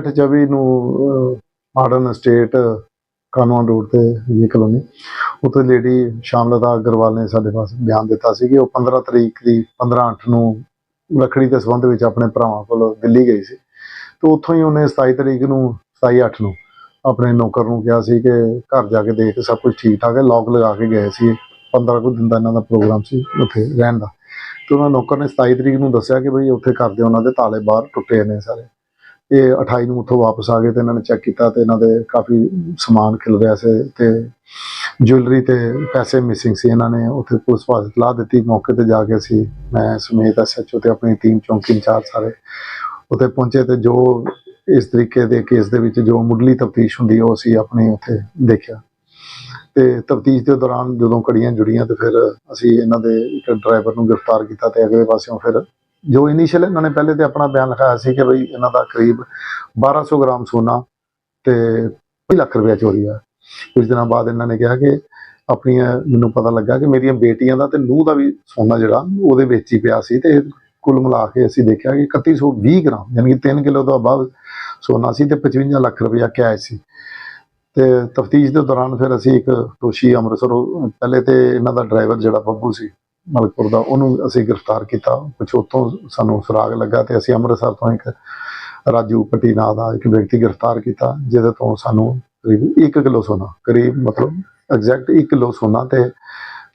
824 ਨੂੰ modern state ਕਾਨਵਾਂ road ਤੇ ਜੀ ਕਲੋਨੀ। ਉੱਥੇ ਲੇਡੀ ਸ਼ਾਮਲਤਾ ਅਗਰਵਾਲ ਨੇ ਸਾਡੇ ਪਾਸ ਬਿਆਨ ਦਿੱਤਾ ਸੀ ਕਿ ਉਹ 15 ਤਰੀਕ ਦੀ 15 8 ਨੂੰ ਰੱਖੜੀ ਦੇ ਸੰਬੰਧ ਵਿੱਚ ਆਪਣੇ ਭਰਾਵਾਂ ਕੋਲ ਦਿੱਲੀ ਗਈ ਸੀ। ਤੇ ਉੱਥੋਂ ਹੀ ਉਹਨੇ 27 ਤਰੀਕ ਨੂੰ 27 8 ਨੂੰ ਆਪਣੇ ਨੌਕਰ ਨੂੰ ਕਿਹਾ ਸੀ ਕਿ ਘਰ ਜਾ ਕੇ ਦੇਖ, ਸਭ ਕੁਝ ਠੀਕ ਠਾਕ ਹੈ ਲੌਕ ਲਗਾ ਕੇ ਗਏ ਸੀ। 15 ਕੁ ਦਿਨ ਦਾ ਇਹਨਾਂ ਦਾ ਪ੍ਰੋਗਰਾਮ ਸੀ ਉੱਥੇ ਰਹਿਣ ਦਾ। ਤੇ ਉਹਨਾਂ ਨੌਕਰ ਨੇ 27 ਤਰੀਕ ਨੂੰ ਦੱਸਿਆ ਕਿ ਬਈ ਉੱਥੇ ਕਰਦੇ ਉਹਨਾਂ ਦੇ ਤਾਲੇ ਬਾਹਰ ਟੁੱਟੇ ਨੇ ਸਾਰੇ। ਇਹ 28 ਨੂੰ ਉੱਥੋਂ ਵਾਪਸ ਆ ਗਏ ਤੇ ਇਹਨਾਂ ਨੇ ਚੈੱਕ ਕੀਤਾ ਤੇ ਇਹਨਾਂ ਦੇ ਕਾਫੀ ਸਮਾਨ ਖਿਲ ਰਿਹਾ ਸੀ ਤੇ ਜੁਐਲਰੀ ਤੇ ਪੈਸੇ ਮਿਸਿੰਗ ਸੀ। ਇਹਨਾਂ ਨੇ ਉੱਥੇ ਪੁਲਿਸ ਵਾਲੇ ਇਤਲਾਹ ਦਿੱਤੀ। ਮੌਕੇ ਤੇ ਜਾ ਕੇ ਅਸੀਂ, ਮੈਂ ਸਮੇਤ ਐਸਐਚਓ ਤੇ ਆਪਣੀ ਟੀਮ ਚੌਂਕੀ ਇੰਚਾਰਜ ਸਾਰੇ ਉੱਥੇ ਪਹੁੰਚੇ ਤੇ ਜੋ ਇਸ ਤਰੀਕੇ ਦੇ ਕੇਸ ਦੇ ਵਿੱਚ ਜੋ ਮੁੱਢਲੀ ਤਫਤੀਸ਼ ਹੁੰਦੀ ਉਹ ਅਸੀਂ ਆਪਣੇ ਉੱਥੇ ਦੇਖਿਆ। ਤੇ ਤਫਤੀਸ਼ ਦੇ ਦੌਰਾਨ ਜਦੋਂ ਕੜੀਆਂ ਜੁੜੀਆਂ ਤੇ ਫਿਰ ਅਸੀਂ ਇਹਨਾਂ ਦੇ ਇੱਕ ਡਰਾਈਵਰ ਨੂੰ ਗ੍ਰਿਫਤਾਰ ਕੀਤਾ ਤੇ ਅਗਲੇ ਪਾਸਿਓਂ ਫਿਰ ਜੋ ਇਨੀਸ਼ੀਅਲ ਇਹਨਾਂ ਨੇ ਪਹਿਲੇ ਤੇ ਆਪਣਾ ਬਿਆਨ ਲਿਖਾਇਆ ਸੀ ਕਿ ਬਈ ਇਹਨਾਂ ਦਾ ਕਰੀਬ 1200 ਗ੍ਰਾਮ ਸੋਨਾ ਤੇ 20 ਲੱਖ ਰੁਪਏ ਚੋਰੀ ਹੋਇਆ। ਕੁਝ ਦਿਨਾਂ ਬਾਅਦ ਇਹਨਾਂ ਨੇ ਕਿਹਾ ਕਿ ਆਪਣੀਆਂ ਮੈਨੂੰ ਪਤਾ ਲੱਗਾ ਕਿ ਮੇਰੀਆਂ ਬੇਟੀਆਂ ਦਾ ਤੇ ਨੂੰਹ ਦਾ ਵੀ ਸੋਨਾ ਜਿਹੜਾ ਉਹਦੇ ਵਿੱਚ ਹੀ ਪਿਆ ਸੀ ਤੇ ਕੁੱਲ ਮਿਲਾ ਕੇ ਅਸੀਂ ਦੇਖਿਆ ਕਿ 3120 ਗ੍ਰਾਮ, ਯਾਨੀ ਕਿ 3 ਕਿਲੋ ਤੋਂ ਅਬਵ ਸੋਨਾ ਸੀ ਤੇ 55 ਲੱਖ ਰੁਪਇਆ ਕੈਸ਼ ਸੀ। ਤੇ ਤਫਤੀਸ਼ ਦੇ ਦੌਰਾਨ ਫਿਰ ਅਸੀਂ ਇੱਕ ਦੋਸ਼ੀ ਅੰਮ੍ਰਿਤਸਰ, ਪਹਿਲੇ ਤੇ ਇਹਨਾਂ ਦਾ ਡਰਾਈਵਰ ਜਿਹੜਾ ਬੱਬੂ ਸੀ ਮਲਕਪੁਰ ਦਾ, ਉਹਨੂੰ ਅਸੀਂ ਗ੍ਰਿਫਤਾਰ ਕੀਤਾ। ਕੁਛ ਉੱਥੋਂ ਸਾਨੂੰ ਸੁਰਾਗ ਲੱਗਾ ਤੇ ਅਸੀਂ ਅੰਮ੍ਰਿਤਸਰ ਤੋਂ ਇੱਕ ਰਾਜੂ ਪੱਟੀ ਨਾਂ ਦਾ ਇੱਕ ਵਿਅਕਤੀ ਗ੍ਰਿਫਤਾਰ ਕੀਤਾ, ਜਿਹਦੇ ਤੋਂ ਸਾਨੂੰ ਕਰੀਬ 1 ਕਿਲੋ ਸੋਨਾ, ਕਰੀਬ ਮਤਲਬ ਐਗਜ਼ੈਕਟ 1 ਕਿਲੋ ਸੋਨਾ ਤੇ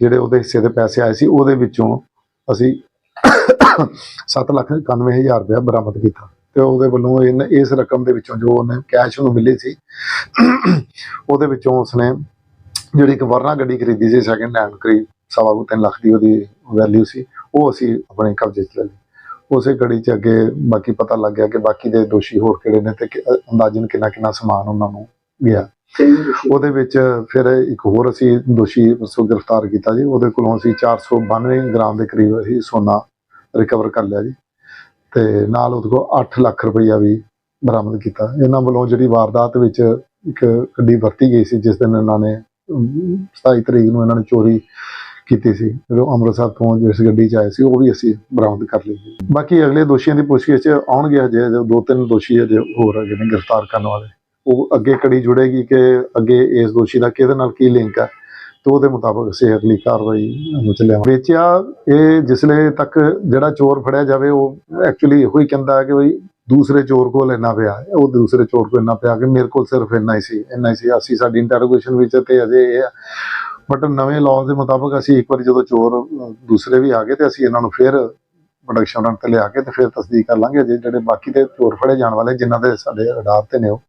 ਜਿਹੜੇ ਉਹਦੇ ਹਿੱਸੇ ਦੇ ਪੈਸੇ ਆਏ ਸੀ, ਉਹਦੇ ਵਿੱਚੋਂ ਅਸੀਂ 7 ਲੱਖ 91 ਹਜ਼ਾਰ ਰੁਪਇਆ ਬਰਾਮਦ ਕੀਤਾ। ਤੇ ਉਹਦੇ ਵੱਲੋਂ ਇਹਨ- ਇਸ ਰਕਮ ਦੇ ਵਿੱਚੋਂ ਜੋ ਉਹਨੇ ਕੈਸ਼ ਉਹਨੂੰ ਮਿਲੀ ਸੀ, ਉਹਦੇ ਵਿੱਚੋਂ ਉਸਨੇ ਜਿਹੜੀ ਇੱਕ ਵਰਨਾ ਗੱਡੀ ਖਰੀਦੀ ਸੀ ਸੈਕਿੰਡ ਹੈਂਡ ਕਰੀਬ ਸਵਾ ਕੁ ਤਿੰਨ ਲੱਖ ਦੀ ਉਹਦੀ ਵੈਲਿਊ ਸੀ ਉਹ ਅਸੀਂ ਆਪਣੇ ਕਬਜ਼ੇ 'ਚ ਲੈ ਲਈ। ਉਸੇ ਗੱਡੀ 'ਚ ਅੱਗੇ ਬਾਕੀ ਪਤਾ ਲੱਗ ਗਿਆ ਕਿ ਬਾਕੀ ਦੇ ਦੋਸ਼ੀ ਹੋਰ ਕਿਹੜੇ ਨੇ ਤੇ ਅੰਦਾਜ਼ਨ ਕਿੰਨਾ ਕਿੰਨਾ ਸਮਾਨ ਉਹਨਾਂ ਨੂੰ ਗਿਆ। ਉਹਦੇ ਵਿੱਚ ਫਿਰ ਇੱਕ ਹੋਰ ਅਸੀਂ ਦੋਸ਼ੀ ਨੂੰ ਗ੍ਰਿਫਤਾਰ ਕੀਤਾ ਜੀ ਉਹਦੇ ਕੋਲੋਂ ਅਸੀਂ 492 ਗ੍ਰਾਮ ਦੇ ਕਰੀਬ ਅਸੀਂ ਸੋਨਾ ਰਿਕਵਰ ਕਰ ਲਿਆ ਜੀ ਤੇ ਨਾਲ ਉਹਦੇ ਕੋਲ 8 ਲੱਖ ਰੁਪਈਆ ਵੀ ਬਰਾਮਦ ਕੀਤਾ। ਇਹਨਾਂ ਵੱਲੋਂ ਜਿਹੜੀ ਵਾਰਦਾਤ ਵਿੱਚ ਇੱਕ ਗੱਡੀ ਵਰਤੀ ਗਈ ਸੀ ਜਿਸ ਦਿਨ ਇਹਨਾਂ ਨੇ ਅਮ, 27 ਤਰੀਕ ਨੂੰ ਇਹਨਾਂ ਨੇ ਚੋਰੀ ਕੀਤੀ ਸੀ। ਜਦੋਂ ਅੰਮ੍ਰਿਤਸਰ ਤੋਂ ਜਿਸ ਗੱਡੀ 'ਚ ਆਏ ਸੀ, ਉਹ ਵੀ ਅਸੀਂ ਬਰਾਮਦ ਕਰ ਲਈ ਬਾਕੀ ਅਗਲੇ ਦੋਸ਼ੀਆਂ ਦੀ ਪੁੱਛਗਿੱਛ ਆਉਣਗੇ ਹਜੇ ਦੋ ਤਿੰਨ ਦੋਸ਼ੀ ਹਜੇ ਹੋਰ ਹੈਗੇ ਨੇ ਗ੍ਰਿਫਤਾਰ ਕਰਨ ਵਾਲੇ। ਉਹ ਅੱਗੇ ਕੜੀ ਜੁੜੇਗੀ ਕਿ ਅੱਗੇ ਇਸ ਦੋਸ਼ੀ ਦਾ ਕਿਹਦੇ ਨਾਲ ਕੀ ਲਿੰਕ ਹੈ, ਤੇ ਉਹਦੇ ਮੁਤਾਬਕ ਅਸੀਂ ਅਗਲੀ ਕਾਰਵਾਈ ਨੂੰ ਚੱਲਿਆਵਾਂਗੇ ਵੇਚਿਆ ਇਹ ਜਿਸਲੇ ਤੱਕ ਜਿਹੜਾ ਚੋਰ ਫੜਿਆ ਜਾਵੇ, ਉਹ ਐਕਚੁਅਲੀ ਇਹੋ ਹੀ ਕਹਿੰਦਾ ਹੈ ਕਿ ਬਈ ਦੂਸਰੇ ਚੋਰ ਕੋਲ ਇੰਨਾ ਪਿਆ ਉਹ ਦੂਸਰੇ ਚੋਰ ਕੋਲ ਇੰਨਾ ਪਿਆ ਕਿ ਮੇਰੇ ਕੋਲ ਸਿਰਫ ਇੰਨਾ ਹੀ ਸੀ। ਇੰਨਾ ਹੀ ਸੀ। ਅਸੀਂ ਸਾਡੀ ਇੰਟਰੋਗੇਸ਼ਨ ਵਿੱਚ ਤੇ ਅਜੇ ਇਹ ਬਟ ਨਵੇਂ ਲਾਅ ਦੇ ਮੁਤਾਬਕ ਅਸੀਂ ਇੱਕ ਵਾਰੀ ਜਦੋਂ ਚੋਰ ਦੂਸਰੇ ਵੀ ਆ ਗਏ ਤੇ ਅਸੀਂ ਇਹਨਾਂ ਨੂੰ ਫਿਰ ਪ੍ਰੋਡਕਸ਼ਨ ਰਨ ਤੇ ਲਿਆ ਕੇ ਤੇ ਫਿਰ ਤਸਦੀਕ ਕਰ ਲਾਂਗੇ ਜੇ ਜਿਹੜੇ ਬਾਕੀ ਦੇ ਚੋਰ ਫੜੇ ਜਾਣ ਵਾਲੇ ਜਿਨ੍ਹਾਂ ਦੇ ਸਾਡੇ ਅਡਾਰ ਤੇ ਨੇ ਉਹ।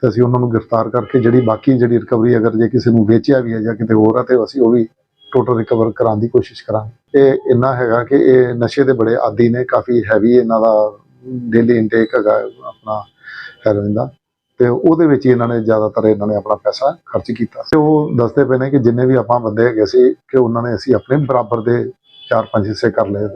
ਤੇ ਅਸੀਂ ਉਹਨਾਂ ਨੂੰ ਗ੍ਰਿਫਤਾਰ ਕਰਕੇ ਜਿਹੜੀ ਬਾਕੀ ਜਿਹੜੀ ਰਿਕਵਰੀ ਅਗਰ ਜੇ ਕਿਸੇ ਨੂੰ ਵੇਚਿਆ ਵੀ ਹੈ ਜਾਂ ਕਿਤੇ ਹੋਰ ਹੈ ਤੇ ਅਸੀਂ ਉਹ ਵੀ ਟੋਟਲ ਰਿਕਵਰ ਕਰਾਉਣ ਦੀ ਕੋਸ਼ਿਸ਼ ਕਰਾਂਗੇ। ਇਹ ਇੰਨਾ ਹੈਗਾ ਕਿ ਇਹ ਨਸ਼ੇ ਦੇ ਬੜੇ ਆਦੀ ਨੇ, ਕਾਫੀ ਹੈਵੀ ਇਹਨਾਂ ਦਾ ਡੇਲੀ ਇਨਟੇਕ ਹੈਗਾ ਆਪਣਾ ਹੈਰੋਇਨ ਦਾ। ਤੇ ਉਹਦੇ ਵਿੱਚ ਇਹਨਾਂ ਨੇ ਜ਼ਿਆਦਾਤਰ ਇਹਨਾਂ ਨੇ ਆਪਣਾ ਪੈਸਾ ਖਰਚ ਕੀਤਾ। ਤੇ ਉਹ ਦੱਸਦੇ ਪਏ ਨੇ ਕਿ ਜਿੰਨੇ ਵੀ ਆਪਾਂ ਬੰਦੇ ਹੈਗੇ ਸੀ, ਕਿ ਉਹਨਾਂ ਨੇ ਅਸੀਂ ਆਪਣੇ ਬਰਾਬਰ ਦੇ ਚਾਰ ਪੰਜ ਹਿੱਸੇ ਕਰ ਲਏ